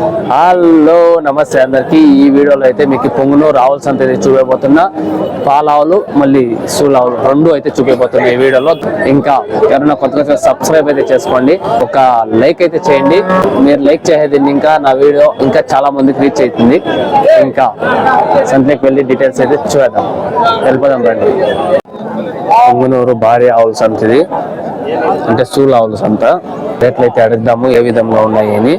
Hello నమస్తే అందరికి. ఈ వీడియోలో అయితే మీకు పొంగును ఆవుల్స్ అంత అయితే చూపించబోతున్నా పాలావులు మళ్ళీ సూలావులు రెండు అయితే చూపించబోతున్నా ఈ వీడియోలో. ఇంకా ఎవరైనా కొత్తగా సబ్స్క్రైబ్ అయితే చేసుకోండి. ఒక లైక్ అయితే చేయండి. మీరు లైక్ చేసేది ఇంకా నా వీడియో ఇంకా చాలా మందికి రీచ్ అవుతుంది. ఇంకా సంతలోకి వెళ్ళి డీటెయిల్స్ అయితే చూద్దాం. వెళ్ళిపోదాం రండి. పొంగునూరు భారీ ఆవుల సంతది అంటే సూల్ సంత రేట్లు అయితే అడుగుదాము ఏ విధంగా ఉన్నాయి అని.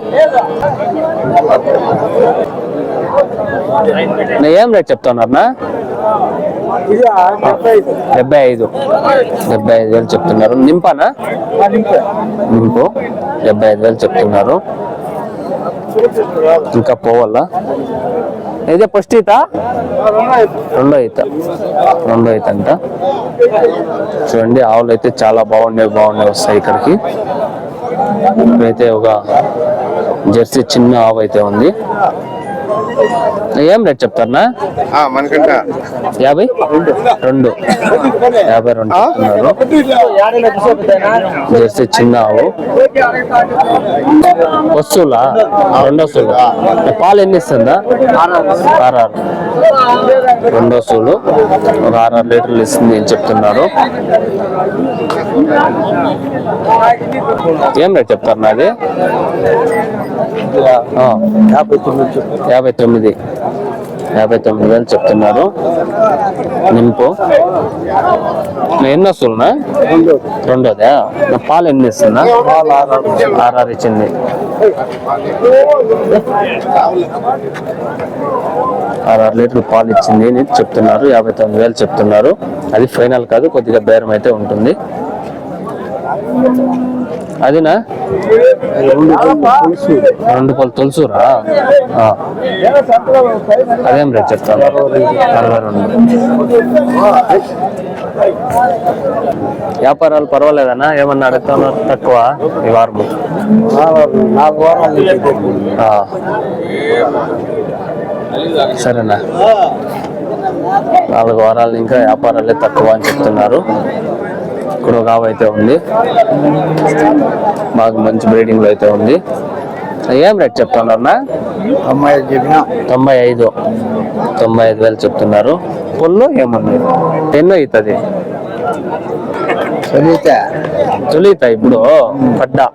ఏం రేట్ చెప్తున్నారన్నా డెబ్బై ఐదు. డెబ్బై ఐదు. వేలు చెప్తున్నారు. నింపానా? నింపు. డెబ్బై ఐదు వేలు చెప్తున్నారు. ఇంకా పోవాలా? ఇదే ఫస్ట్ ఈత? రెండో ఈత. రెండో ఈత. అంట. చూడండి ఆవులు అయితే చాలా బాగున్నాయి బాగున్నాయి వస్తాయి ఇక్కడికి. ఇక్కడైతే ఒక జెర్సీ చిన్న ఆవు అయితే ఉంది. ఏం రేట్ చెప్తారనా మనకంట. యాభై? రెండు. యాభై రెండు జెర్సీ చిన్న ఆవు వస్తువులా? రెండు వస్తువులు. పాలు ఎన్ని ఇస్తుందా? ఆర్ఆర్ రెండు వస్తువులు. ఒక ఆర్ఆర్ లీటర్లు ఇస్తుంది అని చెప్తున్నారు. ఏం రేట్ చెప్తారు నాది ఆ, యాభై తొమ్మిది. యాభై తొమ్మిది వేలు చెప్తున్నారు. నింపు. ఎన్ని వస్తున్నా రెండోదా? నా పాలు ఎన్ని ఇస్తున్నా? ఆర్ఆర్ ఇచ్చింది. ఆర్ఆర్ లీటర్ పాలు ఇచ్చింది అని చెప్తున్నారు. యాభై తొమ్మిది వేలు చెప్తున్నారు. అది ఫైనల్ కాదు కొద్దిగా బేరం అయితే ఉంటుంది. అదినా? రెండు పళ్ళు తులసూరా. అదేం రేట్ చెప్తాను? అరవై రెండు. వ్యాపారాలు పర్వాలేదన్నా? ఏమన్నా అడుగుతున్నారు తక్కువ ఈ వారము ఆ. సరేనా. నాలుగు వారాలు ఇంకా వ్యాపారాలే తక్కువ అని చెప్తున్నారు. ఇక్కడ ఒక ఆవు అయితే ఉంది. బాగా మంచి బ్రీడింగ్లో అయితే ఉంది. ఏం రేట్ చెప్తున్నారు అమ్మాయి చెప్పిన. తొంభై ఐదు. తొంభై ఐదు వేలు చెప్తున్నారు. పొల్లు ఏమన్నా ఎన్నో అవుతుంది తొలిత ఇప్పుడు పడ్డా.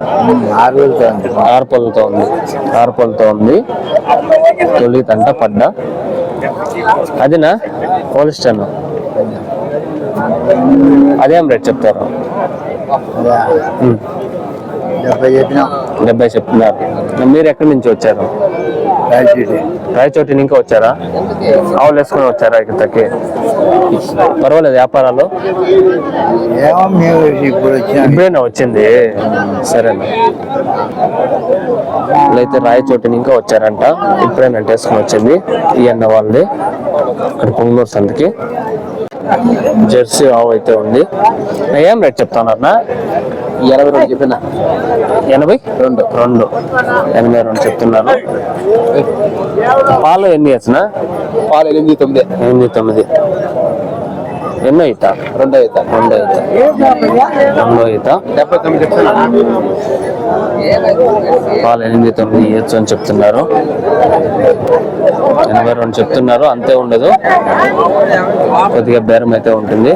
ఆరు ఆరు పళ్ళతో ఉంది. ఆరు పళ్ళతో ఉంది. తొలిత అంట పడ్డా. అదినా? పోలిస్టన్ అదేం రేట్ చెప్తారు. డెబ్బై చెప్తున్నారు. మీరు ఎక్కడి నుంచి వచ్చారు? రాయచోటి. ఇంకా వచ్చారా? ఆవులు వేసుకొని వచ్చారా ఇక్కడికి? పర్వాలేదు వ్యాపారాలు? ఇప్పుడేనా వచ్చింది? సరేనా. అయితే రాయచోటి ఇంకా వచ్చారంట. ఇప్పుడేనా వేసుకొని వచ్చింది. ఈ అన్న వాళ్ళది. ఇక్కడ పొంగనూరు సంతకి. జెర్సీ ఆవు అయితే ఉంది. ఏం రేట్ చెప్తానన్నా ఎనభై రెండు చెప్పిన. ఎనభై? రెండు. రెండు. ఎనభై రెండు చెప్తున్నారు. పాలు ఎన్ని వేసిన పాలు ఎనిమిది తొమ్మిది. ఎనిమిది తొమ్మిది. ఎన్నో ఈత రెండో అవుతా రెండో ఈత రెండో ఈత డెబ్బై తొమ్మిది చెప్తున్నా. పాలు ఎనిమిది తొమ్మిది ఇవ్వచ్చు అని చెప్తున్నారు. ఎనభై రెండు చెప్తున్నారు అంతే ఉండదు. కొద్దిగా బేరం అయితే ఉంటుంది.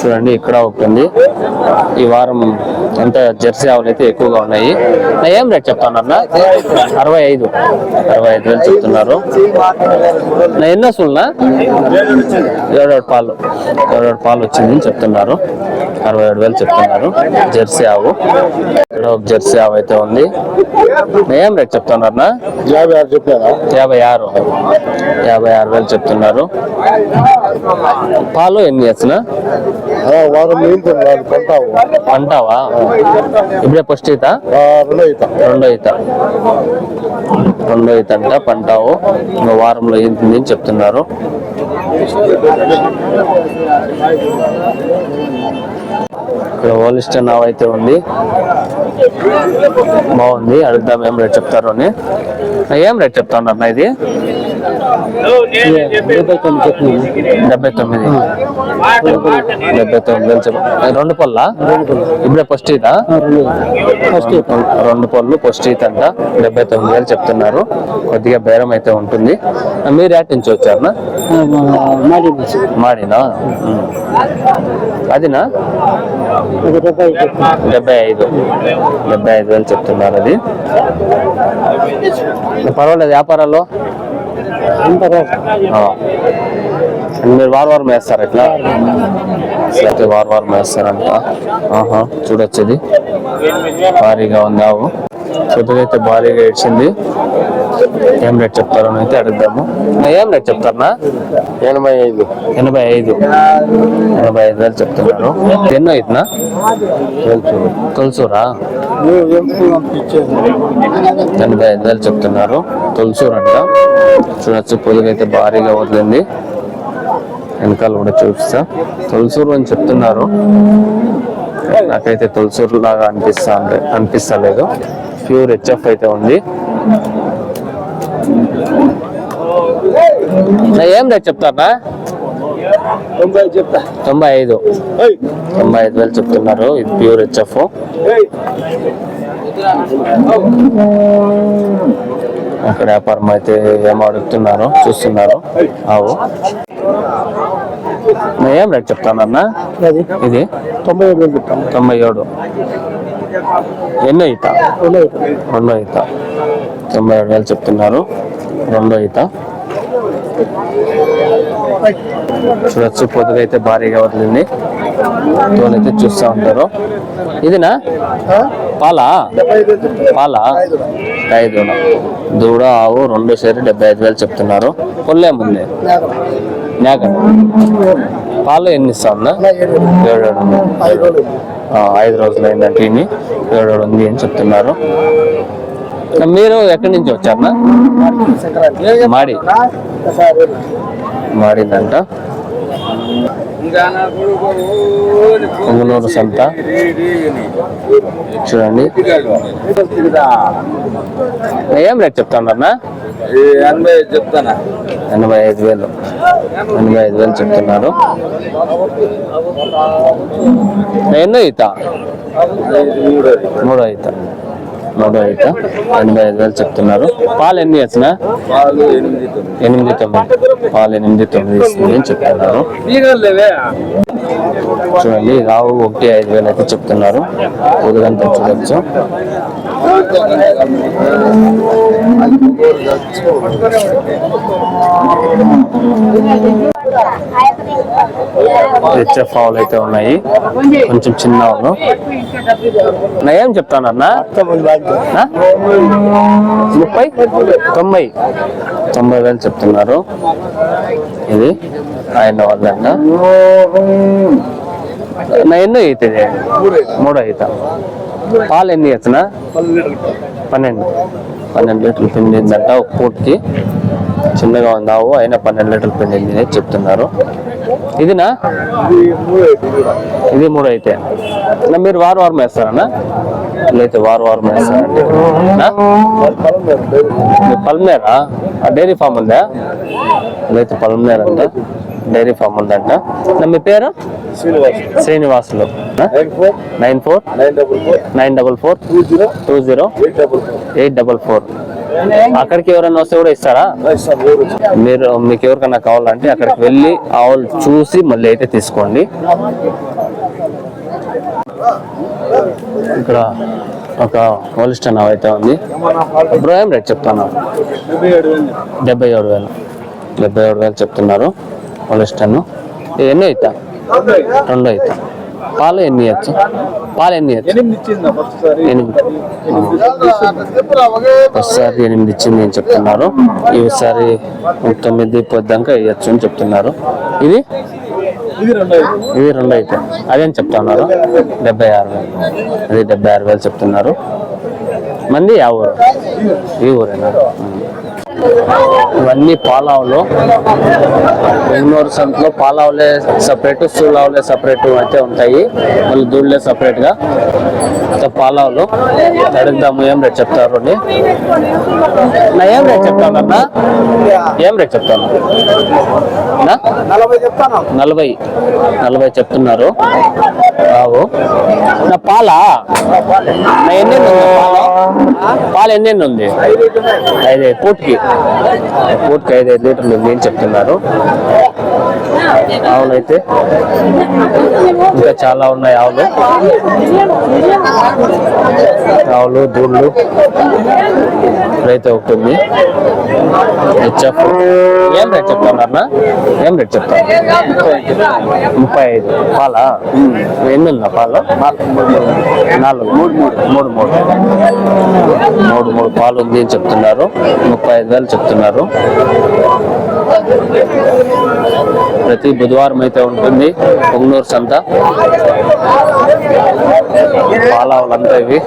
చూడండి ఇక్కడ ఉంటుంది ఈ వారం అంత జెర్సీ ఆవులు అయితే ఎక్కువగా ఉన్నాయి. నా ఏం రేట్ చెప్తానన్నా అరవై ఐదు. అరవై ఐదు వేలు చెప్తున్నారు. నా ఎన్ని వస్తువులనా ఏడేడు పాలు. ఏడేడు పాలు వచ్చిందని చెప్తున్నారు. అరవై ఏడు వేలు చెప్తున్నారు. జెర్సీ ఆవు. ఇక్కడ ఒక జెర్సీ ఆవు అయితే ఉంది. ఏం రేట్ చెప్తున్నారన్నా యాభై ఆరు చెప్పారా? యాభై ఆరు. యాభై ఆరు వేలు చెప్తున్నారు. పాలు ఎన్ని కొంటావు పంటావా? ఇప్పుడే ఫస్ట్ ఈత. రెండో ఈత. రెండో ఈత అంట పంటావు వారంలో ఏంటి అని చెప్తున్నారు. ఇక్కడ హోలిస్టర్ నావ్ అయితే ఉంది. బాగుంది అడుగుదాం ఏం రేట్ చెప్తారు అని. ఏం రేట్ చెప్తా ఉన్నారు ఇది? డెబ్బై తొమ్మిది డెబ్బై తొమ్మిది. రెండు పళ్ళ? ఇప్పుడే ఫస్ట్ ఈత ఫస్ట్ రెండు పళ్ళు. ఫస్ట్ ఈత అంట. డెబ్బై తొమ్మిది వేలు చెప్తున్నారు. కొద్దిగా బేరం అయితే ఉంటుంది. మీరు యాట్ నుంచి వచ్చారనా? మాడినా. అదినా? అది డెబ్బై ఐదు డెబ్బై ఐదు. వేలు చెప్తున్నారు అది. పర్వాలేదు వ్యాపారాల్లో. మీరు వారం వారం వేస్తారు ఎట్లా? అయితే వారం వారం వేస్తారంట ఆహా చూడొచ్చు ఇది భారీగా ఉంది ఆవు. కొద్దిగైతే భారీగా ఇచ్చింది ఏం రేట్ చెప్తారో అయితే అడుగుదాము. ఏం రేట్ చెప్తారనా ఎనభై ఐదు. ఎనభై ఐదు. ఎనభై ఐదు వేలు చెప్తున్నారు. ఎన్నో ఇతనా తులసూరా ఎనభై ఐదు వేలు చెప్తున్నారు. తులసూరు అంట చూడొచ్చు పొదుగైతే భారీగా వదిలింది. వెనకాల కూడా చూపిస్తా. తులసూరు అని చెప్తున్నారు. నాకైతే తులసూరు లాగా అనిపిస్తా అనిపిస్తలేదు. ప్యూర్ హెచ్ఎఫ్ అయితే ఉంది. ఏం రేట్ చెప్తారా? తొంభై ఐదు తొంభై ఐదు. వేలు చెప్తున్నారు. ఇది ప్యూర్ హెచ్ఎఫ్ అక్కడ వ్యాపారం అయితే ఏమో అడుగుతున్నారు? చూస్తున్నారు. ఆవు నేను ఏం రేట్ చెప్తానన్నా ఇది? తొంభై ఏడు వేలు చెప్తాము తొంభై ఏడు. ఎన్నో ఈత. రెండో ఈత. తొంభై ఏడు వేలు చెప్తున్నారు. రెండో ఈత. చూడొచ్చు. పొద్దుగా అయితే భారీగా వదిలింది. తోలైతే చూస్తూ ఉంటారు. ఇదినా? పాలా? పాలా? ఐదు దూడ ఆవు రెండు సేరి డెబ్బై ఐదు వేలు చెప్తున్నారు. పొల్లేముంది మేక. పాలు ఎన్ని ఇస్తా ఉందా ఏడు ఐదు రోజులు. అయిందంటే ఇన్ని. ఏడు ఉంది అని చెప్తున్నారు. మీరు ఎక్కడి నుంచి వచ్చారన్నా? మాడి. మారిందంట. పొంగనూరు సంత. చూడండి. ఏం రేట్ చెప్తానన్నా ఎనభై చెప్తానా ఎనభై ఐదు వేలు. ఎనభై ఐదు వేలు చెప్తున్నారు. ఎన్నో ఈత? మూడో ఈత. మూడో ఈత ఎనభై ఐదు వేలు చెప్తున్నారు. పాలు ఎన్ని వచ్చిన పాలు ఎనిమిది తొమ్మిది. పాలు ఎనిమిది తొమ్మిది ఇస్తుంది అని చెప్తున్నారు. చూడండి రావు ఒకటి ఐదు వేలు అయితే చెప్తున్నారు. ఉదయంతా చూడొచ్చు. హెచ్ఎఫ్ ఆవులు అయితే ఉన్నాయి. కొంచెం చిన్న ఆవులు నా ఏం చెప్తానన్నా ముప్పై? తొంభై. తొంభై వేలు చెప్తున్నారు. ఇది ఆయన వాళ్ళంట నా ఎన్నో అవుతుంది మూడో అవుతా పాలు ఎన్ని అవుతున్నా పన్నెండు. పన్నెండు లీటర్లు పిండిందంట ఒక పూటకి చిన్నగా ఉంది ఆవు అయినా పన్నెండు లీటర్లు పిండింది అని చెప్తున్నారు. ఇదినా? ఇది మూడు అయితే. నా మీరు వారం వారం వేస్తారన్నా అయితే వారం వారం వేస్తారండి. పల్మేరా? ఆ డైరీ ఫామ్ ఉందా? అయితే పల్మనేర్ అంట? డైరీ ఫామ్ ఉందంట మీ పేరు? Srinivasulu. Nine four nine four? Nine double four. Double four two zero? Two zero? Eight double eight double four. అక్కడికి ఎవరైనా వస్తే కూడా ఇస్తారా? మీరు మీకు ఎవరికైనా కావాలంటే అక్కడికి వెళ్ళి ఆవులు చూసి మళ్ళీ అయితే తీసుకోండి. ఇక్కడ ఒక హోలిస్టన్ ఆవు అయితే ఉంది. బ్రో ఏం రేట్ చెప్తాను. డెబ్బై ఏడు వేలు. డెబ్బై ఏడు వేలు చెప్తున్నారు హోలిస్టన్ ఎన్ని అవుతా రెండు అవుతా పాలు ఎన్ని ఇవ్వచ్చు? పాలు ఎన్ని ఒకసారి ఎనిమిది ఇచ్చింది అని చెప్తున్నారు. ఈసారి తొమ్మిది పొద్దాక ఇవ్వచ్చు అని చెప్తున్నారు. ఇది? ఇది రెండు అయితే. అదేం చెప్తున్నారు. డెబ్బై ఆరు వేలు. అది డెబ్బై ఆరు వేలు చెప్తున్నారు. మంది ఆ ఊరు? ఈ ఊరేనా. ఇవన్నీ పాలావులు. బెంగళూరు సంతలో పాలావులే సపరేట్ సూలావులే సపరేట్ అయితే ఉంటాయి. మళ్ళీ దూళ్ళే సపరేట్గా ఇంకా పాలావులు అడుగుదాము ఏం రేట్ చెప్తారు అని నా ఏం రేట్ చెప్తాను అన్న? ఏం రేట్ చెప్తాను? నలభై నలభై. చెప్తున్నారు. రావు నా పాలా? నా ఎన్ని పాలు? ఎన్ని ఉంది? ఐదు పూటకి. పూటకి ఐదు ఐదు లీటర్లు ఉంది అని చెప్తున్నారు? ఆవులు అయితే. ఇంకా చాలా ఉన్నాయి ఆవులు. ఆవులు దూళ్ళు రైతు ఒకటి హెచ్ఎఫ్ ఏం రేట్ చెప్తానన్నా ఏం రేట్ చెప్తాను ముప్పై ఐదు. పాలా? ఎన్ని ఉందా పాలు? నాలుగు. మూడు మూడు. మూడు మూడు. మూడు మూడు పాలు ఉంది అని చెప్తున్నారు. ముప్పై ఐదు వేలు చెప్తున్నారు. ప్రతి బుధవారం అయితే ఉంటుంది పొంగనూరు సంత. పాలావులంతా ఇవి.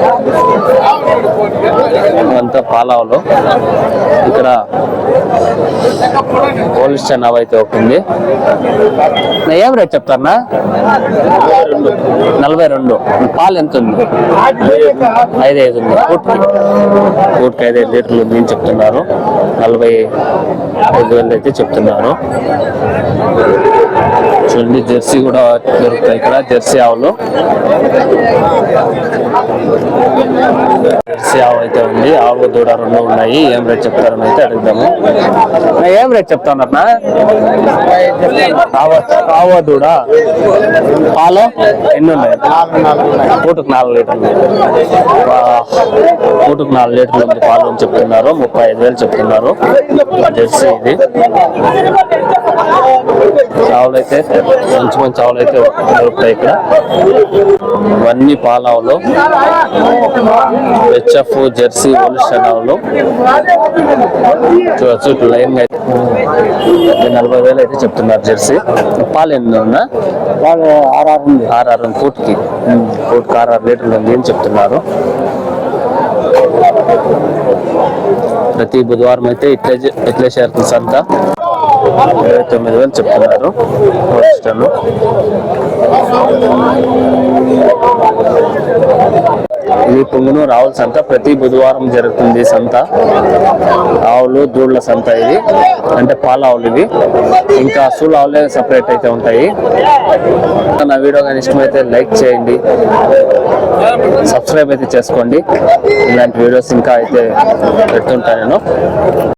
అంతా పాలావులు. ఇక్కడ పోలీస్ చెన్నావ్ అయితే ఒకటి ఏం రేట్ చెప్తారన్నా నలభై రెండు. పాలు ఎంత ఉంది? ఐదు ఐదు ఉంది. పూట్కి పూట్కి ఐదు ఐదు లీటర్లు ఉంది అని చెప్తున్నారు నలభై ఐదు వేలు అయితే చెప్తున్నాను. చూడండి జెర్సీ కూడా దొరుకుతాయి ఇక్కడ జెర్సీ ఆవులు. జెర్సీ ఆవు అయితే ఉంది ఆవు దూడ రెండు ఉన్నాయి. ఏం రేట్ చెప్తారని అయితే అడుగుదాము. ఏం రేట్ చెప్తానన్నా? ఆవ ఆవు దూడ. పాలు? ఎన్ని ఉన్నాయి? పూటకు నాలుగు లీటర్లు. పూటకు నాలుగు లీటర్లు ఉంది పాలు అని చెప్తున్నారు. ముప్పై ఐదు వేలు చెప్తున్నారు. జెర్సీ ఇది. ఆవులు అయితే మంచి మంచి ఆవులు అయితే దొరుకుతాయి ఇక్కడ. ఇవన్నీ పాలావులు హెచ్ఎఫ్ జెర్సీ ఒలిషన్ ఆవులు చూడొచ్చు లైన్ అయితే. నలభై వేలు అయితే చెప్తున్నారు జెర్సీ. పాలు ఎన్ని ఉన్నా? వాళ్ళు ఆర్ఆర్ ఉంది. ఆర్ఆర్ ఫూట్కి ఫూట్కి ఆర్ఆర్ లీటర్లు ఉంది అని చెప్తున్నారు. ప్రతి బుధవారం అయితే ఇట్లే ఇట్లే చేరుతుంది సంత. ఇరవై తొమ్మిది వేలు చెప్తున్నారు హోస్టల్ ఇది పొంగును రావుల సంత ప్రతి బుధవారం జరుగుతుంది సంత. ఆవులు దూళ్ళ సంత ఇది. అంటే పాల ఆవులు ఇవి. ఇంకా అసలు ఆవులే సపరేట్ అయితే ఉంటాయి. నా వీడియో కానీ ఇష్టమైతే లైక్ చేయండి. సబ్స్క్రైబ్ అయితే చేసుకోండి. ఇలాంటి వీడియోస్ ఇంకా అయితే పెడుతుంటా నేను.